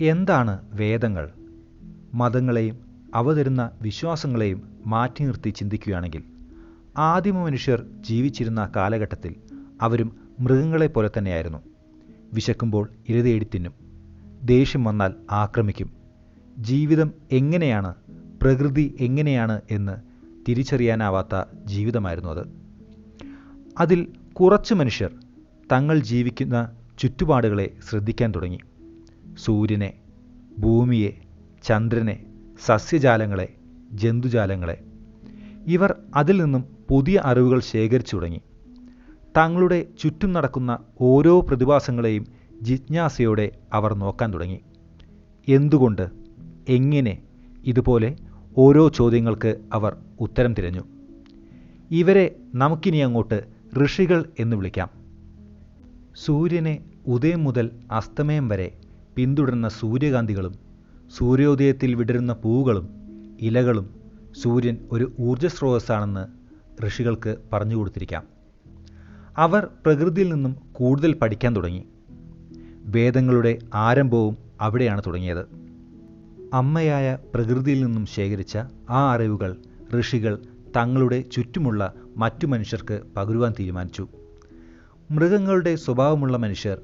എന്താണ് വേദങ്ങൾ? മതങ്ങളെയും അവ തരുന്ന വിശ്വാസങ്ങളെയും മാറ്റി നിർത്തി ചിന്തിക്കുകയാണെങ്കിൽ ആദിമ മനുഷ്യർ ജീവിച്ചിരുന്ന കാലഘട്ടത്തിൽ അവരും മൃഗങ്ങളെ പോലെ തന്നെയായിരുന്നു. വിശക്കുമ്പോൾ ഇരതേടി തിന്നും. ദേഷ്യം വന്നാൽ ആക്രമിക്കും. ജീവിതം എങ്ങനെയാണ് പ്രകൃതി എങ്ങനെയാണ് എന്ന് തിരിച്ചറിയാനാവാത്ത ജീവിതമായിരുന്നു അത്. അതിൽ കുറച്ച് മനുഷ്യർ തങ്ങൾ ജീവിക്കുന്ന ചുറ്റുപാടുകളെ ശ്രദ്ധിക്കാൻ തുടങ്ങി. സൂര്യനെ ഭൂമിയെ ചന്ദ്രനെ സസ്യജാലങ്ങളെ ജന്തുജാലങ്ങളെ. ഇവർ അതിൽ നിന്നും പുതിയ അറിവുകൾ ശേഖരിച്ചു തുടങ്ങി. തങ്ങളുടെ ചുറ്റും നടക്കുന്ന ഓരോ പ്രതിഭാസങ്ങളെയും ജിജ്ഞാസയോടെ അവർ നോക്കാൻ തുടങ്ങി. എന്തുകൊണ്ട് എങ്ങനെ ഇതുപോലെ ഓരോ ചോദ്യങ്ങൾക്ക് അവർ ഉത്തരം തിരഞ്ഞു. ഇവരെ നമുക്കിനി അങ്ങോട്ട് ഋഷികൾ എന്ന് വിളിക്കാം. സൂര്യനെ ഉദയം മുതൽ അസ്തമയം വരെ പിന്തുടരുന്ന സൂര്യകാന്തികളും സൂര്യോദയത്തിൽ വിടരുന്ന പൂവുകളും ഇലകളും സൂര്യൻ ഒരു ഊർജസ്രോതസ്സാണെന്ന് ഋഷികൾക്ക് പറഞ്ഞു കൊടുത്തിരിക്കാം. അവർ പ്രകൃതിയിൽ നിന്നും കൂടുതൽ പഠിക്കാൻ തുടങ്ങി. വേദങ്ങളുടെ ആരംഭവും അവിടെയാണ് തുടങ്ങിയത്. അമ്മയായ പ്രകൃതിയിൽ നിന്നും ശേഖരിച്ച ആ അറിവുകൾ ഋഷികൾ തങ്ങളുടെ ചുറ്റുമുള്ള മറ്റു മനുഷ്യർക്ക് പകരുവാൻ തീരുമാനിച്ചു. മൃഗങ്ങളുടെ സ്വഭാവമുള്ള മനുഷ്യർ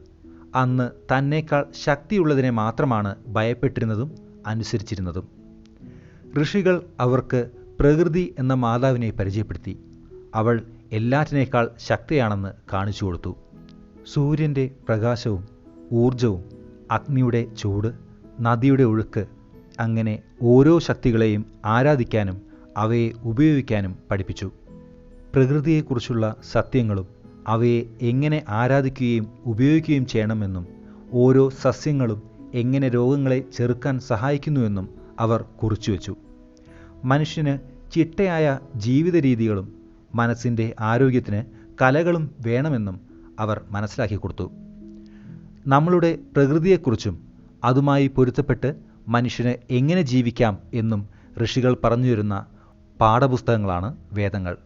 അന്ന് തന്നേക്കാൾ ശക്തിയുള്ളതിനെ മാത്രമാണ് ഭയപ്പെട്ടിരുന്നതും അനുസരിച്ചിരുന്നതും. ഋഷികൾ അവർക്ക് പ്രകൃതി എന്ന മാതാവിനെ പരിചയപ്പെടുത്തി. അവൾ എല്ലാറ്റിനേക്കാൾ ശക്തിയാണെന്ന് കാണിച്ചു കൊടുത്തു. സൂര്യന്റെ പ്രകാശവും ഊർജവും അഗ്നിയുടെ ചൂട് നദിയുടെ ഒഴുക്ക് അങ്ങനെ ഓരോ ശക്തികളെയും ആരാധിക്കാനും അവയെ ഉപയോഗിക്കാനും പഠിപ്പിച്ചു. പ്രകൃതിയെക്കുറിച്ചുള്ള സത്യങ്ങളും അവയെ എങ്ങനെ ആരാധിക്കുകയും ഉപയോഗിക്കുകയും ചെയ്യണമെന്നും ഓരോ സസ്യങ്ങളും എങ്ങനെ രോഗങ്ങളെ ചെറുക്കാൻ സഹായിക്കുന്നുവെന്നും അവർ കുറിച്ചുവെച്ചു മനുഷ്യന് ചിട്ടയായ ജീവിത രീതികളും മനസ്സിന്റെ ആരോഗ്യത്തിന് കലകളും വേണമെന്നും അവർ മനസ്സിലാക്കി കൊടുത്തു. നമ്മളുടെ പ്രകൃതിയെക്കുറിച്ചും അതുമായി പൊരുത്തപ്പെട്ട് മനുഷ്യന് എങ്ങനെ ജീവിക്കാം എന്നും ഋഷികൾ പറഞ്ഞു വരുന്ന പാഠപുസ്തകങ്ങളാണ് വേദങ്ങൾ.